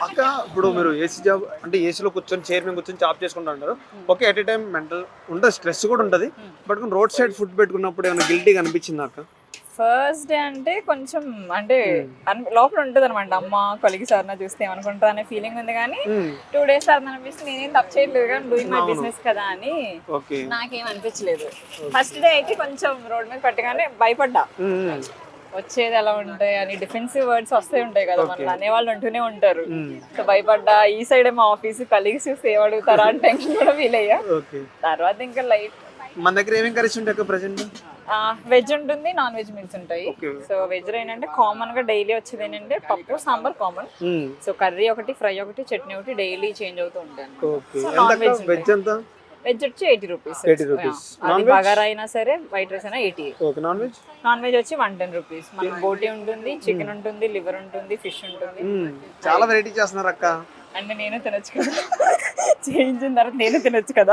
అక్క ఇప్పుడు మీరు ఏసీ జాబ్ అంటే ఏసీలో కూర్చొని చైర్ మీద కూర్చొని జాబ్ చేసుకుంటా ఉంటారు. Okay at a time mental ఉంటుంది స్ట్రెస్ కూడా ఉంటుంది. బట్ రోడ్ సైడ్ ఫుడ్ పెట్టుకున్నప్పుడు ఏమైనా గిల్టీగా అనిపించింది అక్క? ఫస్ట్ డే అంటే కొంచెం అంటే అన్- లోపల ఉంటుంది అనమాట అమ్మ కొలిగి సార్ నా చూస్తే ఏమనుకుంటా అనే ఫీలింగ్ ఉంది కానీ టూ డేస్ సార్ అనిపిస్తే నేనేం తప్పు చేయట్లేదు కానీ డూయింగ్ మై బిజినెస్ కదా అని ఓకే నాకేం అనిపించలేదు. ఫస్ట్ డే అయితే కొంచెం రోడ్ మీద పెట్టగానే భయపడ్డా. వచ్చేది ఎలా ఉంటాయి అని డిఫెన్సివ్ వర్డ్స్ వస్తూ ఉంటాయి కదా మన అనేవాళ్ళు అంటూనే ఉంటారు. సో భయపడ్డా ఈ సైడ్ మా ఆఫీస్ కలిగి చూస్తే ఏం అడుగుతారా అని టెన్షన్ కూడా ఫీల్ అయ్యా. తర్వాత ఇంకా లైట్ మన దగ్గర ఏమేమి కర్రీస్ ఉంటాయి ప్రజెంట్ వెజ్ ఉంటుంది నాన్ వెజ్ మీల్స్ ఉంటాయి. సో వెజ్ ఏంటంటే కామన్గా డైలీ వచ్చేది ఏంటంటే పప్పు సాంబార్ కామన్ సో కర్రీ ఒకటి ఫ్రై ఒకటి చట్నీ ఒకటి డైలీ చేంజ్ అవుతూ వెజ్ ఎంత? వెజ్ వచ్చి ఎయిటీ రూపీస్ 80 rupees. అది బగారా అయినా సరే వైట్ రైస్ అయినా eighty. Okay non veg? Non veg వచ్చి వన్ టెన్ రూపీస్. మనకి బోటీ ఉంటుంది చికెన్ ఉంటుంది లివర్ ఉంటుంది ఫిష్ ఉంటుంది. చాలా వెరైటీ చేస్తున్నారు అక్క. అంటే నేను తినొచ్చు కదా. చేయించిన తర్వాత నేను తినొచ్చు కదా.